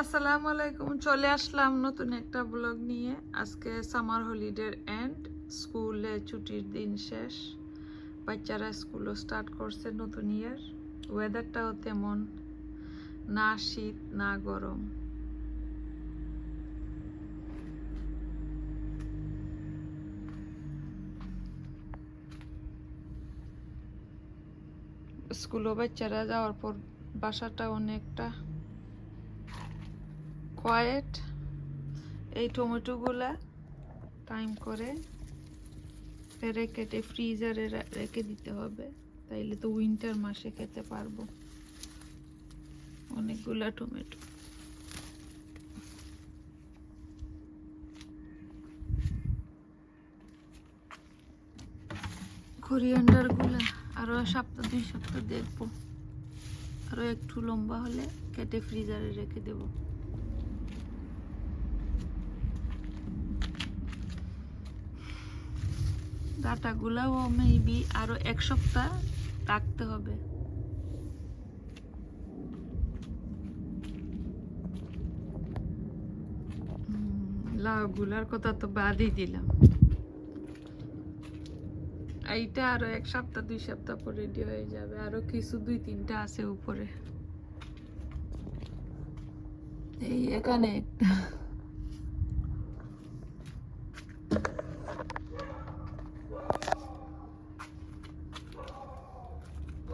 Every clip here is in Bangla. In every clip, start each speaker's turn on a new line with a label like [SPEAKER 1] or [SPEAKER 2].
[SPEAKER 1] আসসালামু আলাইকুম, চলে আসলাম নতুন একটা ব্লগ নিয়ে। আজকে সামার হলিডের এন্ড স্কুলে ছুটির দিন শেষ। বাচ্চারা স্কুলও স্টার্ট করছে নতুন ইয়ার ওয়েদারটাও তেমন, না শীত, না গরম। স্কুলও বাচ্চারা যাওয়ার পর বাসাটা অনেকটা কোয়াইট এই টমেটোগুলা টাইম করে পেরে কেটে ফ্রিজারে রেখে দিতে হবে। তাইলে তো উইন্টার মাসে খেতে পারব। অনেকগুলা টমেটো। কোরিয়ান্ডারগুলা আরও সপ্তাহ, দুই সপ্তাহ দেখব। আরও একটু লম্বা হলে কেটে ফ্রিজারে রেখে দেবো। ডাটাগুলাও মেবি আরও এক সপ্তাহ রাখতে হবে। লাউগুলার কথা তো বাদই দিলাম। এইটা আরও এক সপ্তাহ, দুই সপ্তাহ পর রেডি হয়ে যাবে। আরও কিছু দুই তিনটা আছে উপরে। এই এখানে একটা।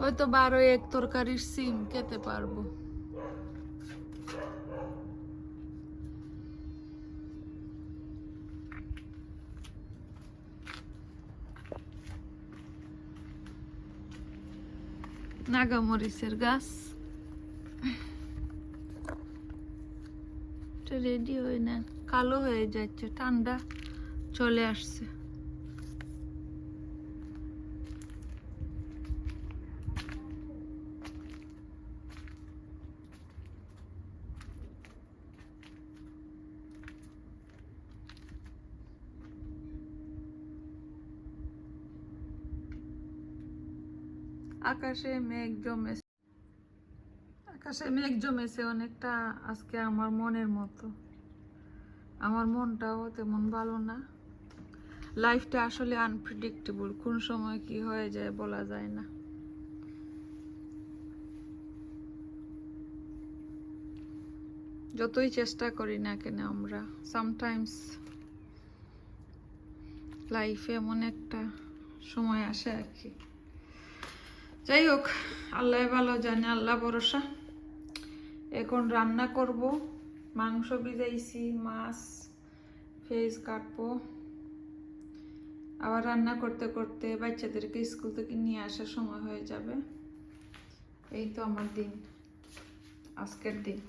[SPEAKER 1] হয়তো বারো এক তরকারির সিম খেতে পারব। নাগামরিচের গাছ। রেডি হয়ে না, কালো হয়ে যাচ্ছে, ঠান্ডা চলে আসছে। আকাশে মেঘ জমেছে। আকাশে মেঘ জমেছে অনেকটা আজকে আমার মনের মতো। আমার মনটাও তেমন ভালো না। লাইফটা আসলে আনপ্রেডিক্টেবল কোন সময় কি হয়ে যায় বলা যায় না। যতই চেষ্টা করি না কেন আমরা সামটাইমস লাইফে এমন একটা সময় আসে আর কি। যাই হোক আল্লাহ ভালো জানে, আল্লাহ ভরসা। এখন রান্না করব। মাংস ভিজাইছি, মাছ ফেস কাটবো। আবার রান্না করতে করতে বাচ্চাদেরকে স্কুল থেকে নিয়ে আসার সময় হয়ে যাবে। এই তো আমার দিন, আজকের দিন।